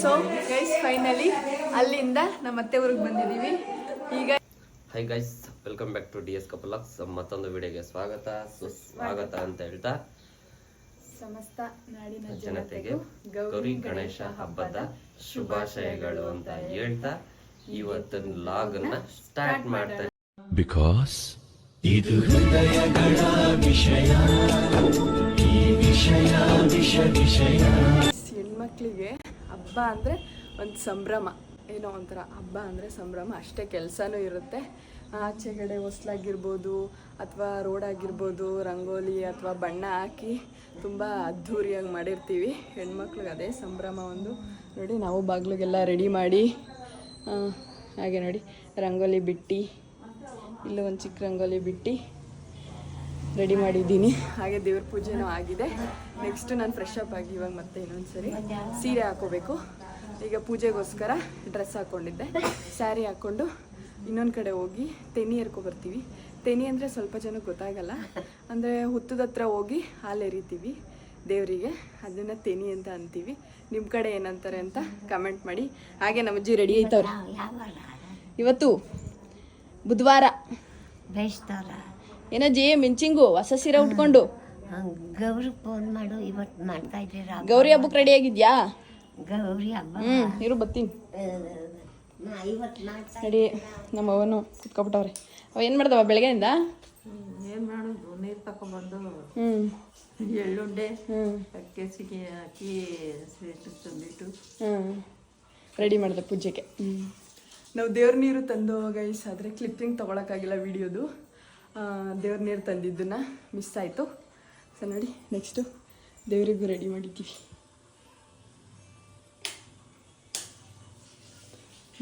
So guys finally ಅಲ್ಲಿಂದ ನಮ್ಮ ಅತ್ತೆ ಊರಿಗೆ ಬಂದಿದ್ದೀವಿ. ಈಗ hi guys welcome back to D S ಕಪಲಾಕ್ಸ್ ಮತ್ತೊಂದು ವಿಡಿಯೋಗೆ ಸ್ವಾಗತ. ಸುಸ್ವಾಗತ ಅಂತ ಹೇಳ್ತಾ ಸಮಸ್ತ ನಾಡಿನ ಜನತೆಗೆ ಗೌರಿ ಗಣೇಶ ಹಬ್ಬದ ಶುಭಾಶಯಗಳು ಅಂತ ಹೇಳ್ತಾ ಇವತ್ತಿನ ಲಾಗ್ ಅನ್ನ ಸ್ಟಾರ್ಟ್ ಮಾಡ್ತಾ ಬಿಕಾಸ್ ಇದು ಹೃದಯಗಳ ವಿಷಯ. ಈ ವಿಷಯ ವಿಷ ವಿಷಯ. ಹೆಣ್ಮಕ್ಳಿಗೆ ಹಬ್ಬ ಅಂದರೆ ಒಂದು ಸಂಭ್ರಮ. ಏನೋ ಒಂಥರ ಹಬ್ಬ ಅಂದರೆ ಸಂಭ್ರಮ, ಅಷ್ಟೇ ಕೆಲಸನೂ ಇರುತ್ತೆ. ಆಚೆಗಡೆ ಹೊಸ್ಲಾಗಿರ್ಬೋದು, ಅಥವಾ ರೋಡ್ ಆಗಿರ್ಬೋದು, ರಂಗೋಲಿ ಅಥವಾ ಬಣ್ಣ ಹಾಕಿ ತುಂಬ ಅದ್ಧೂರಿಯಾಗಿ ಮಾಡಿರ್ತೀವಿ. ಹೆಣ್ಮಕ್ಳಿಗೆ ಅದೇ ಸಂಭ್ರಮ ಒಂದು. ನೋಡಿ, ನಾವು ಬಾಗಿಲಿಗೆಲ್ಲ ರೆಡಿ ಮಾಡಿ ಹಾಗೆ ನೋಡಿ, ರಂಗೋಲಿ ಬಿಟ್ಟು, ಇಲ್ಲೂ ಒಂದು ಚಿಕ್ಕ ರಂಗೋಲಿ ಬಿಟ್ಟು ರೆಡಿ ಮಾಡಿದ್ದೀನಿ. ಹಾಗೆ ದೇವ್ರ ಪೂಜೆನೂ ಆಗಿದೆ. ನೆಕ್ಸ್ಟ್ ನಾನು ಫ್ರೆಶ್ ಅಪ್ ಆಗಿ ಇವಾಗ ಮತ್ತೆ ಇನ್ನೊಂದು ಸರಿ ಸೀರೆ ಹಾಕೋಬೇಕು. ಈಗ ಪೂಜೆಗೋಸ್ಕರ ಡ್ರೆಸ್ ಹಾಕೊಂಡಿದ್ದೆ. ಸ್ಯಾರಿ ಹಾಕ್ಕೊಂಡು ಇನ್ನೊಂದು ಕಡೆ ಹೋಗಿ ತೆನಿ ಎರ್ಕೊ ಬರ್ತೀವಿ. ತೆನಿ ಅಂದರೆ ಸ್ವಲ್ಪ ಜನಕ್ಕೆ ಗೊತ್ತಾಗಲ್ಲ. ಅಂದರೆ ಹುತ್ತದ ಹತ್ರ ಹೋಗಿ ಹಾಲು ಎರಿತೀವಿ ದೇವರಿಗೆ. ಅದನ್ನು ತೆನಿ ಅಂತ ಅಂತೀವಿ. ನಿಮ್ಮ ಕಡೆ ಏನಂತಾರೆ ಅಂತ ಕಮೆಂಟ್ ಮಾಡಿ. ಹಾಗೆ ನಮ್ಮಜ್ಜಿ ರೆಡಿ ಆಯ್ತವ್ರೆ. ಇವತ್ತು ಬುಧವಾರ. ಬೇಯಿಸ್ತಾರ ಏನಜ್ಜಿ ಮಿಂಚಿಂಗು ಹೊಸ ಸೀರೆ ಉಟ್ಕೊಂಡು. ಗೌರಿ ಫೋನ್ ಮಾಡು ಇವತ್ತು ಮಾಡ್ತಾ ಇದ್ದೀರಾ ಗೌರಿ ಹಬ್ಬಕ್ಕೆ ರೆಡಿ ಆಗಿದ್ಯಾ? ಗೌರಿ ಹಬ್ಬ. ಹ್ಮ್ ಇರು ಬರ್ತೀನಿ. ನಾ ಇವತ್ತು ಮಾಡ್ತಾ ರೆಡಿ ನಮ್ಮ ಅವನು ಕುತ್ಕೊಬಿಟ್ಟವ್ರೆ. ಅವ ಏನು ಮಾಡ್ದವ ಬೆಳಗ್ಗೆಯಿಂದ? ಏನು ಮಾಡೋದು ನೀರು ತಗೊಬಂದು ಹ್ಮ್. ಎಳ್ಳುಂಡೆ ಅಕ್ಕಿ ಸಿಗಿ ಹಾಕಿ ಸ್ವೀಟ್ ತಂದಿಟ್ಟು. ಹ್ಮ್. ರೆಡಿ ಮಾಡಿದೆ ಪೂಜೆಗೆ. ಹ್ಮ್. ನಾವು ದೇವ್ರ ನೀರು ತಂದು ಗೈಸ್ ಆದರೆ ಕ್ಲಿಪ್ಪಿಂಗ್ ತೊಗೊಳಕ್ಕಾಗಿಲ್ಲ ವಿಡಿಯೋದು ದೇವ್ರ ನೀರು ತಂದಿದ್ದನ್ನ ಮಿಸ್ ಆಯಿತು. ಸೊ ನೋಡಿ ನೆಕ್ಸ್ಟು ದೇವರಿಗೂ ರೆಡಿ ಮಾಡಿದ್ದೀವಿ.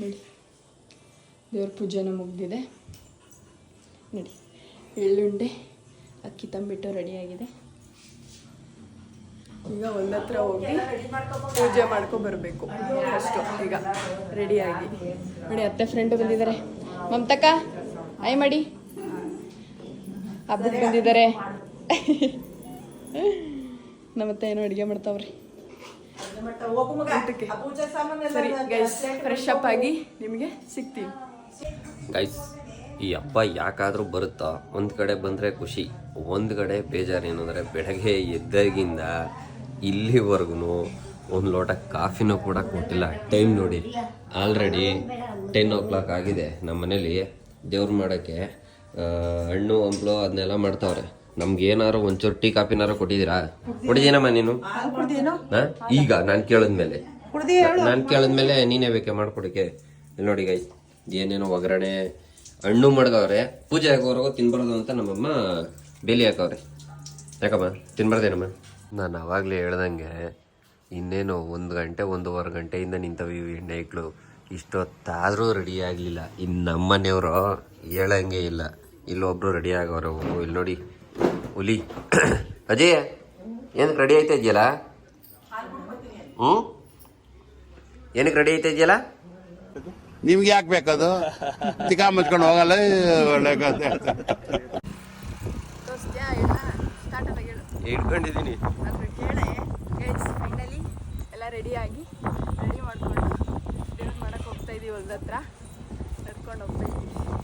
ನೋಡಿ, ದೇವ್ರ ಪೂಜೆನ ಮುಗ್ದಿದೆ. ನೋಡಿ, ಎಳ್ಳುಂಡೆ, ಅಕ್ಕಿ ತಂಬಿಟ್ಟು ರೆಡಿಯಾಗಿದೆ ಈಗ ಒಂದತ್ರ ಹೋಗಿ ಪೂಜೆ ಮಾಡ್ಕೊ ಬರಬೇಕು. ಫಸ್ಟು ಈಗ ರೆಡಿಯಾಗಿ ನೋಡಿ, ಅತ್ತೆ ಫ್ರೆಂಡ್ ಬಂದಿದ್ದಾರೆ. ಮಮತಕ್ಕ ಆಯ್ ಮಾಡಿ. ಹಬ್ಬಕ್ಕೆ ಬಂದಿದ್ದಾರೆ. ನಮ್ಮತ್ತೆ ಏನೋ ಅಡುಗೆ ಮಾಡ್ತಾವ್ರಿ. ಸರಿ ಗೈಸ್ ಫ್ರೆಶ್ ಅಪ್ ಆಗಿ ನಿಮಗೆ ಸಿಗ್ತೀವಿ. ಗೈಸ್ ಈ ಹಬ್ಬ ಯಾಕಾದರೂ ಬರುತ್ತಾ? ಒಂದು ಕಡೆ ಬಂದ್ರೆ ಖುಷಿ ಒಂದು ಕಡೆ ಬೇಜಾರು ಏನಂದರೆ ಬೆಳಗ್ಗೆ ಎದ್ದಾಗಿಂದ ಇಲ್ಲಿವರೆಗೂ ಒಂದು ಲೋಟ ಕಾಫಿನೂ ಕೂಡ ಕೊಟ್ಟಿಲ್ಲ. ಟೈಮ್ ನೋಡಿ. ಆಲ್ರೆಡಿ ಟೆನ್ ಓ ಕ್ಲಾಕ್ ಆಗಿದೆ ನಮ್ಮ ಮನೇಲಿ ದೇವ್ರು ಮಾಡೋಕ್ಕೆ ಹಣ್ಣು ಹಂಪ್ಲು ಅದನ್ನೆಲ್ಲ ಮಾಡ್ತಾವ್ರೆ. ನಮ್ಗೆ ಏನಾರು ಒಂಚೂರು ಟೀ ಕಾಫಿನಾರು ಕೊಟ್ಟಿದ್ದೀರಾ? ಕೊಟ್ಟಿದ್ದೀನಮ್ಮ ನೀನು? ಹಾ? ಈಗ ನಾನು ಕೇಳಿದ್ಮೇಲೆ. ನಾನು ಕೇಳಿದ್ಮೇಲೆ ನೀನೇ ಬೇಕೆ ಮಾಡ್ಕೊಡಕ್ಕೆ. ಇಲ್ಲಿ ನೋಡಿ ಗೈ ಏನೇನೋ ಒಗ್ಗರಣೆ ಹಣ್ಣು ಮಾಡ್ದವ್ರೆ. ಪೂಜೆ ಆಗೋವರೆಗೂ ತಿನ್ಬಾರ್ದು ಅಂತ ನಮ್ಮಮ್ಮ ಬೇಲಿ ಹಾಕವ್ರೆ. ಯಾಕಮ್ಮ? ತಿನ್ಬಾರ್ದೇನಮ್ಮ? ನಾನು ಅವಾಗಲೇ ಹೇಳ್ದಂಗೆ ಇನ್ನೇನು ಒಂದು ಗಂಟೆ ಒಂದೂವರೆ ಗಂಟೆಯಿಂದ ನಿಂತವಿ ಎಣ್ಣೆಗಳು. ಇಷ್ಟೊತ್ತಾದರೂ ರೆಡಿ ಆಗಲಿಲ್ಲ. ಇನ್ನು ನಮ್ಮನೆಯವರು ಹೇಳಂಗೆ ಇಲ್ಲ. ಇಲ್ಲೊಬ್ರು ರೆಡಿ ಆಗವ್ರೆ ಇಲ್ಲಿ ನೋಡಿ ಹುಲಿ. ಅಜಯ್ ಏನಕ್ಕೆ ರೆಡಿ ಆಯ್ತಾ ಇದೆಯಲ್ಲ? ಹ್ಞೂ ಏನಕ್ಕೆ ರೆಡಿ ಆಯ್ತಾ ಇದೆಯಲ್ಲ? ನಿಮ್ಗೆ ಯಾಕೆ ಬೇಕದು? ತಿಕಾ ಮುಚ್ಕೊಂಡು ಹೋಗಲ್ಲ. ಇಟ್ಕೊಂಡಿದ್ದೀನಿ ಎಲ್ಲ ರೆಡಿಯಾಗಿ ರೆಡಿ ಮಾಡಿಕೊಂಡು ಮಾಡಕ್ಕೆ ಹೋಗ್ತಾ ಇದೀವಿ ಒಂದತ್ರ ಹತ್ರ. ನಡ್ಕೊಂಡು ಹೋಗ್ತಾ ಇದ್ದೀವಿ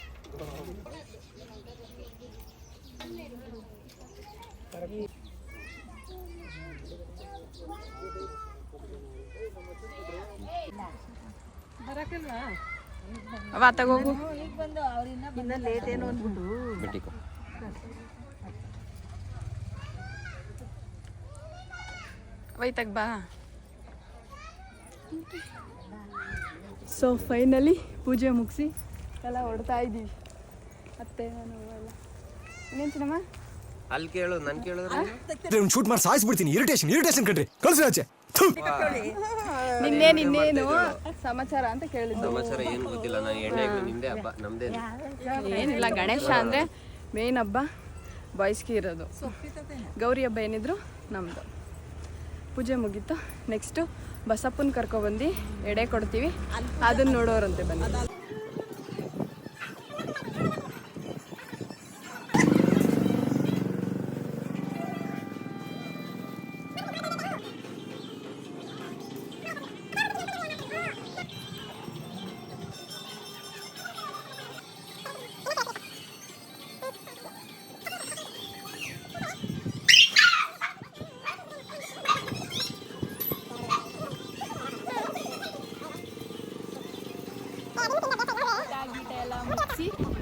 ಅವ ತಗೋಗು ಇನ್ನ ಲೇಟ್ ಏನು ಅಂದ್ಬಿಟ್ಟು ಬಿಟ್ಟಿಕೊ. ಒಯ್ತಕ್ ಬಾ. ಸೊ ಫೈನಲಿ ಪೂಜೆ ಮುಗಿಸಿ ಎಲ್ಲ ಹೊಡ್ತಾ ಇದ್ದೀವಿ ಅತ್ತೆ ನಾನು ಇನ್ನೇನು ಚಿನ್ನಮ್ಮ ಅಲ್ಲಿ ಕೇಳು ನನ್ ಕೇಳಿದ್ರೆ ಶೂಟ್ ಮಾಡಿ ಸಾಯಿಸ್ಬಿಡ್ತೀನಿ. ಇರಿಟೇಷನ್ ಇರಿಟೇಷನ್ ಕಣ್ರಿ. ಕಳ್ಸಿ ಆಚೆ. ನಿನ್ನೇನು ಇನ್ನೇನು ಸಮಾಚಾರ ಅಂತ ಕೇಳಿದ್ದು. ಸಮಾಚಾರ ಏನು ಗೊತ್ತಿಲ್ಲ ನಾನು ಎಣ್ಣೆ ನಿಂದೆ ಹಬ್ಬ. ನಮ್ದೇ ಏನಿಲ್ಲ ಗಣೇಶ ಅಂದರೆ ಮೇನ್ ಹಬ್ಬ ಬಾಯ್ಸ್ಗೆ ಇರೋದು. ಗೌರಿ ಹಬ್ಬ ಏನಿದ್ರು ನಮ್ಮದು ಪೂಜೆ ಮುಗೀತು. ನೆಕ್ಸ್ಟು ಬಸಪ್ಪನ ಕರ್ಕೊಬಂದು ಎಡೆ ಕೊಡ್ತೀವಿ. ಅದನ್ನ ನೋಡೋರಂತೆ ಬನ್ನಿ.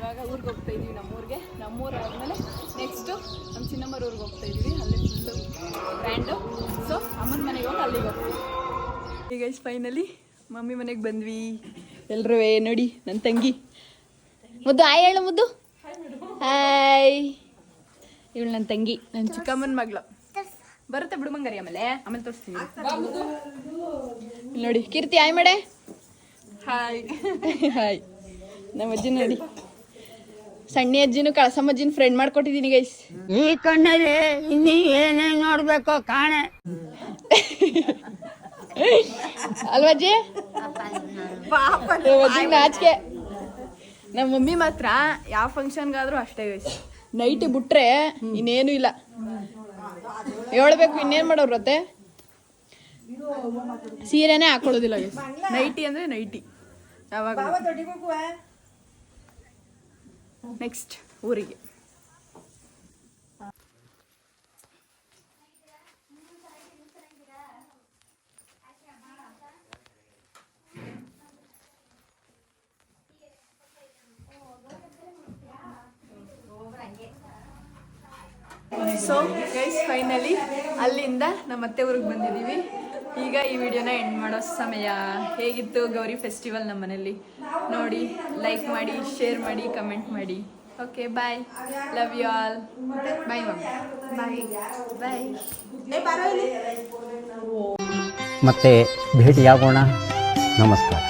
ಇವಾಗ ಊರಿಗೆ ಹೋಗ್ತಾ ಇದೀವಿ ನಮ್ಮೂರಿಗೆ. ನಮ್ಮೂರು ಆದಮೇಲೆ ನೆಕ್ಸ್ಟು ನಮ್ಮ ಚಿನ್ನಮ್ಮರ ಊರಿಗೆ ಹೋಗ್ತಾ ಇದೀವಿ ಅಲ್ಲಿ ಫುಲ್ಲು ಬ್ರ್ಯಾಂಡು ಸೊ ಅಮ್ಮನ ಮನೆಗೆ ಹೋಗಿ ಅಲ್ಲಿಗೆ ಹೋಗ್ತೀವಿ. ಈಗ ಫೈನಲಿ ಮಮ್ಮಿ ಮನೆಗೆ ಬಂದ್ವಿ. ಎಲ್ಲರೂ ನೋಡಿ ನನ್ನ ತಂಗಿ. ಮುದ್ದು ಆಯ್ ಹೇಳು ಮುದ್ದು. ಹಾಯ್ ಇವಳು ನನ್ನ ತಂಗಿ ನನ್ನ ಚಿಕ್ಕಮ್ಮನ ಮಗಳು. ಬರುತ್ತೆ ಬಿಡು ಮಂಗರಿ ಆಮೇಲೆ. ಆಮೇಲೆ ತೋರಿಸ್ತೀನಿ. ನೋಡಿ ಕೀರ್ತಿ ಆಯ್ ಮಾಡೆ. ಹಾಯ್ ಹಾಯ್ ನಮ್ಮ ಅಜ್ಜಿ ನೋಡಿ. ಸಣ್ಣ ಅಜ್ಜಿನೂ ಕಳಸಮ್ಮ ಅಜ್ಜಿನ ಫ್ರೆಂಡ್ ಮಾಡ್ಕೊಟ್ಟಿದ್ದೀನಿ ಗೈಸ್ ಈ ಕಣ್ಣಲ್ಲಿ ಇನ್ನಿ ಏನೇನ್ ನೋಡ್ಬೇಕು ಕಾಣೆ. ಅಲ್ವಾ ಅಜ್ಜಿ? ನಮ್ಮ ಅಜ್ಜಿಗೆ ನಾಚಿಕೆ. ನಮ್ಮ ಮಮ್ಮಿ ಮಾತ್ರ ಯಾವ ಫಂಕ್ಷನ್ಗಾದ್ರೂ ಅಷ್ಟೇ ಗೈಸ್ ನೈಟ್ ಬಿಟ್ರೆ ಇನ್ನೇನು ಇಲ್ಲ. ಹೇಳ್ಬೇಕು ಇನ್ನೇನು ಮಾಡೋರು ಮತ್ತೆ? ಸೀರೆನೇ ಹಾಕೊಳ್ಳೋದಿಲ್ಲ ಗೈಸ್ ನೈಟಿ ಅಂದ್ರೆ ನೈಟಿ ಯಾವಾಗ ನೆಕ್ಸ್ಟ್ ಊರಿಗೆ. ಸೊ ಗೈಸ್ ಫೈನಲಿ ಅಲ್ಲಿಂದ ನಮ್ಮ ಅತ್ತೆ ಊರಿಗೆ ಬಂದಿದ್ದೀವಿ. ಈಗ ಈ ವಿಡಿಯೋನ ಎಂಡ್ ಮಾಡೋ ಸಮಯ. ಹೇಗಿತ್ತು ಗೌರಿ ಫೆಸ್ಟಿವಲ್ ನಮ್ಮ ಮನೆಯಲ್ಲಿ? ನೋಡಿ ಲೈಕ್ ಮಾಡಿ ಶೇರ್ ಮಾಡಿ ಕಮೆಂಟ್ ಮಾಡಿ. Okay bye love you all bye bye bye ಮತ್ತೆ ಭೇಟಿಯಾಗೋಣ. ನಮಸ್ಕಾರ.